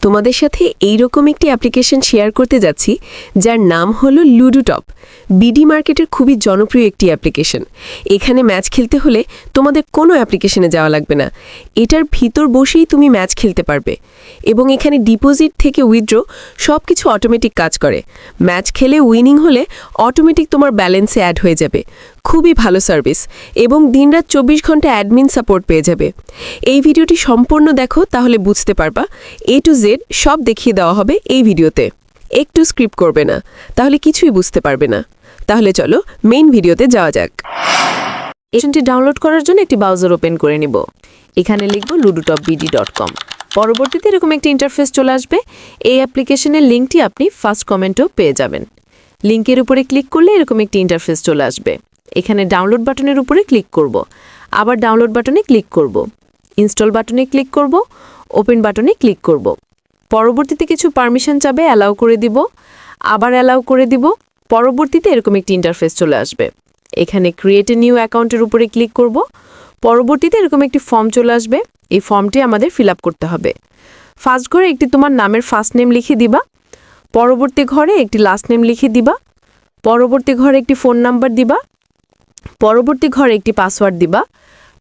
তোমাদের সাথে এইরকম একটি অ্যাপ্লিকেশন শেয়ার করতে যাচ্ছি, যার নাম হলো লুডুটপ। বিডি মার্কেটের খুবই জনপ্রিয় একটি অ্যাপ্লিকেশন। এখানে ম্যাচ খেলতে হলে তোমাদের কোনো অ্যাপ্লিকেশনে যাওয়া লাগবে না। এটার ভিতর বসেই তুমি ম্যাচ খেলতে পারবে। এবং এখানে ডিপোজিট থেকে উইথড্র সব কিছু অটোমেটিক কাজ করে। ম্যাচ খেলে উইনিং হলে অটোমেটিক তোমার ব্যালেন্সে অ্যাড হয়ে যাবে। খুবই ভালো সার্ভিস এবং দিনরাত চব্বিশ ঘণ্টা অ্যাডমিন সাপোর্ট পেয়ে যাবে। এই ভিডিওটি সম্পূর্ণ দেখো, তাহলে বুঝতে পারবা। এ টু জেড সব দেখিয়ে দেওয়া হবে এই ভিডিওতে। একটু স্ক্রিপ্ট করবে না, তাহলে কিছুই বুঝতে পারবে না। তাহলে চলো মেইন ভিডিওতে যাওয়া যাক। এশনটি ডাউনলোড করার জন্য একটি ব্রাউজার ওপেন করে নিব। এখানে লিখব লুডুটপ বিডি ডট কম পরবর্তীতে এরকম একটি ইন্টারফেস চলে আসবে। এই অ্যাপ্লিকেশনের লিঙ্কটি আপনি ফার্স্ট কমেন্টেও পেয়ে যাবেন। লিঙ্কের উপরে ক্লিক করলে এরকম একটি ইন্টারফেস চলে আসবে। এখানে ডাউনলোড বাটনের উপরে ক্লিক করব। আবার ডাউনলোড বাটনে ক্লিক করব। ইনস্টল বাটনে ক্লিক করব। ওপেন বাটনে ক্লিক করব। পরবর্তীতে কিছু পারমিশন চাবে অ্যালাউ করে দিব। আবার অ্যালাউ করে দিব। পরবর্তীতে এরকম একটি ইন্টারফেস চলে আসবে। এখানে ক্রিয়েট এ নিউ অ্যাকাউন্টের উপরে ক্লিক করব। পরবর্তীতে এরকম একটি ফর্ম চলে আসবে। এই ফর্মটি আমাদের ফিল করতে হবে। ফার্স্ট ঘরে একটি তোমার নামের ফার্স্ট নেম লিখে দিবা। পরবর্তী ঘরে একটি লাস্ট নেম লিখে দিবা। পরবর্তী ঘরে একটি ফোন নাম্বার দিবা। পরবর্তী ঘরে একটি পাসওয়ার্ড দিবা।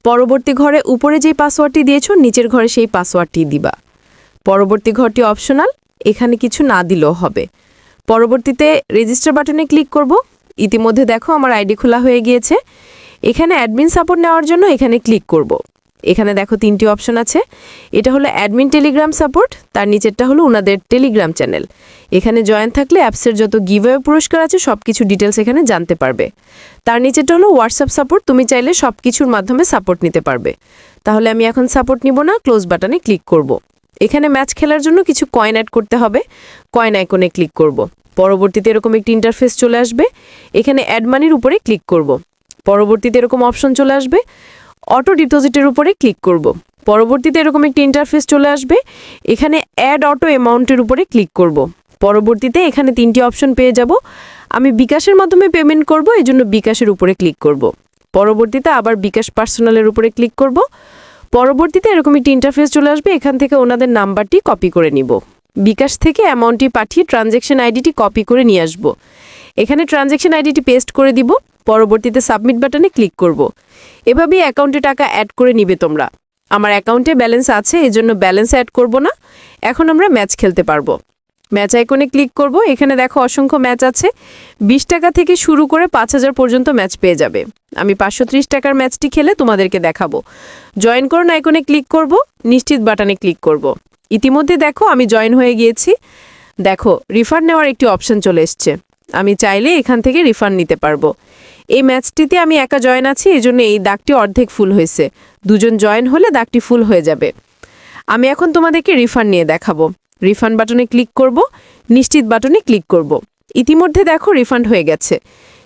পরবর্তী ঘরে উপরে যেই পাসওয়ার্ডটি দিয়েছ, নিচের ঘরে সেই পাসওয়ার্ডটি দিবা। পরবর্তী ঘরটি অপশনাল এখানে কিছু না দিলেও হবে। পরবর্তীতে রেজিস্টার বাটনে ক্লিক করব। ইতিমধ্যে দেখো আমার আইডি খোলা হয়ে গিয়েছে। এখানে অ্যাডমিন সাপোর্ট নেওয়ার জন্য এখানে ক্লিক করব। এখানে দেখো তিনটি অপশন আছে। এটা হলো অ্যাডমিন টেলিগ্রাম সাপোর্ট, তার নিচেরটা হলো ওনাদের টেলিগ্রাম চ্যানেল। এখানে জয়েন থাকলে অ্যাপসের যত গিভওয়ে পুরস্কার আছে সব কিছু ডিটেলস এখানে জানতে পারবে। তার নিচেরটা হলো হোয়াটসঅ্যাপ সাপোর্ট, তুমি চাইলে সব কিছুর মাধ্যমে সাপোর্ট নিতে পারবে। তাহলে আমি এখন সাপোর্ট নিব না, ক্লোজ বাটনে ক্লিক করব। এখানে ম্যাচ খেলার জন্য কিছু কয়েন অ্যাড করতে হবে। কয়েন আইকনে ক্লিক করব। পরবর্তীতে এরকম একটি ইন্টারফেস চলে আসবে। এখানে অ্যাড মানির উপরে ক্লিক করব। পরবর্তীতে এরকম অপশন চলে আসবে। অটো ডিপোজিটের উপরে ক্লিক করব। পরবর্তীতে এরকম একটি ইন্টারফেস চলে আসবে। এখানে অ্যাড অটো অ্যামাউন্টের উপরে ক্লিক করব। পরবর্তীতে এখানে তিনটি অপশন পেয়ে যাব। আমি বিকাশের মাধ্যমে পেমেন্ট করব এই জন্য বিকাশের উপরে ক্লিক করব। পরবর্তীতে আবার বিকাশ পার্সোনালের উপরে ক্লিক করব। পরবর্তীতে এরকম একটি ইন্টারফেস চলে আসবে। এখান থেকে ওনাদের নাম্বারটি কপি করে নিব। বিকাশ থেকে অ্যামাউন্টটি পাঠিয়ে ট্রানজ্যাকশন আইডিটি কপি করে নিয়ে আসব। এখানে ট্রানজ্যাকশন আইডিটি পেস্ট করে দিব। পরবর্তীতে সাবমিট বাটনে ক্লিক করব। এভাবেই অ্যাকাউন্টে টাকা অ্যাড করে নিবে তোমরা। আমার অ্যাকাউন্টে ব্যালেন্স আছে, এজন্য ব্যালেন্স অ্যাড করব না। এখন আমরা ম্যাচ খেলতে পারব। ম্যাচ আইকনে ক্লিক করব। এখানে দেখো অসংখ্য ম্যাচ আছে। বিশ টাকা থেকে শুরু করে পাঁচ হাজার পর্যন্ত ম্যাচ পেয়ে যাবে। আমি পাঁচশো ত্রিশ টাকার ম্যাচটি খেলে তোমাদেরকে দেখাবো। জয়েন করুন আইকনে ক্লিক করব। নিশ্চিত বাটনে ক্লিক করব। ইতিমধ্যে দেখো আমি জয়েন হয়ে গিয়েছি। দেখো, রিফান্ড নেওয়ার একটি অপশন চলে এসছে। আমি চাইলে এখান থেকে রিফান্ড নিতে পারব। এই ম্যাচটিতে আমি একা জয়েন আছি, এই জন্য এই দাগটি অর্ধেক ফুল হয়েছে। দুজন জয়েন হলে দাগটি ফুল হয়ে যাবে। আমি এখন তোমাদেরকে রিফান্ড নিয়ে দেখাবো। রিফান্ড বাটনে ক্লিক করব, নিশ্চিত বাটনে ক্লিক করব। ইতিমধ্যে দেখো রিফান্ড হয়ে গেছে।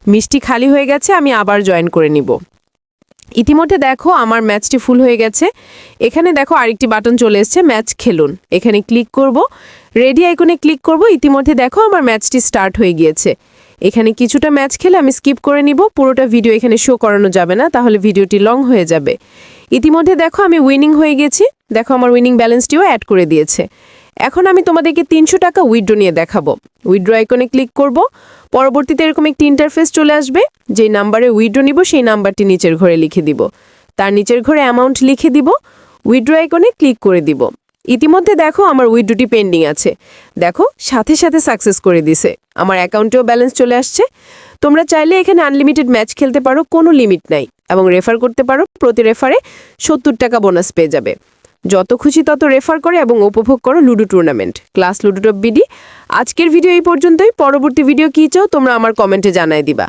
মিষ্টি খালি হয়ে গেছে, আমি আবার জয়েন করে নিব। ইতিমধ্যে দেখো আমার ম্যাচটি ফুল হয়ে গেছে। এখানে দেখো আরেকটি বাটন চলে এসছে, ম্যাচ খেলুন। এখানে ক্লিক করব, রেডি আইকনে ক্লিক করব, ইতিমধ্যে দেখো আমার ম্যাচটি স্টার্ট হয়ে গিয়েছে। এখানে কিছুটা ম্যাচ খেলে আমি স্কিপ করে নিব, পুরোটা ভিডিও এখানে শো করানো যাবে না, তাহলে ভিডিওটি লং হয়ে যাবে। ইতিমধ্যে দেখো আমি উইনিং হয়ে গেছি, দেখো আমার উইনিং ব্যালেন্সটিও অ্যাড করে দিয়েছে। এখন আমি তোমাদেরকে তিনশো টাকা উইথড্র নিয়ে দেখাবো। উইথড্র আইকনে ক্লিক করব, পরবর্তীতে এরকম একটি ইন্টারফেস চলে আসবে, যেই নাম্বারে উইথড্র নিব, সেই নাম্বারটি নিচের ঘরে লিখে দিব। তার নিচের ঘরে অ্যামাউন্ট লিখে দিব উইথড্র আইকনে ক্লিক করে দিব। ইতিমধ্যে দেখো আমার উইথড্রটি পেন্ডিং আছে। দেখো, সাথে সাথে সাকসেস করে দিছে। আমার অ্যাকাউন্টেও ব্যালেন্স চলে আসছে। তোমরা চাইলে এখানে আনলিমিটেড ম্যাচ খেলতে পারো, কোনো লিমিট নাই। এবং রেফার করতে পারো, প্রতি রেফারে সত্তর টাকা বোনাস পেয়ে যাবে। যত খুশি তত রেফার করে এবং উপভোগ করো Ludo tournament class Ludo top BD. আজকের ভিডিও এই পর্যন্তই। পরবর্তী ভিডিও কী চাও তোমরা আমার কমেন্টে জানায় দিবা।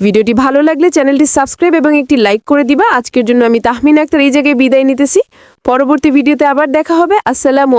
ভিডিওটি ভালো লাগলে চ্যানেলটি সাবস্ক্রাইব এবং একটি লাইক করে দিবা। আজকের জন্য আমি তাহমিন আক্তার এই জায়গায় বিদায় নিতেছি। পরবর্তী ভিডিওতে আবার দেখা হবে। আসসালামু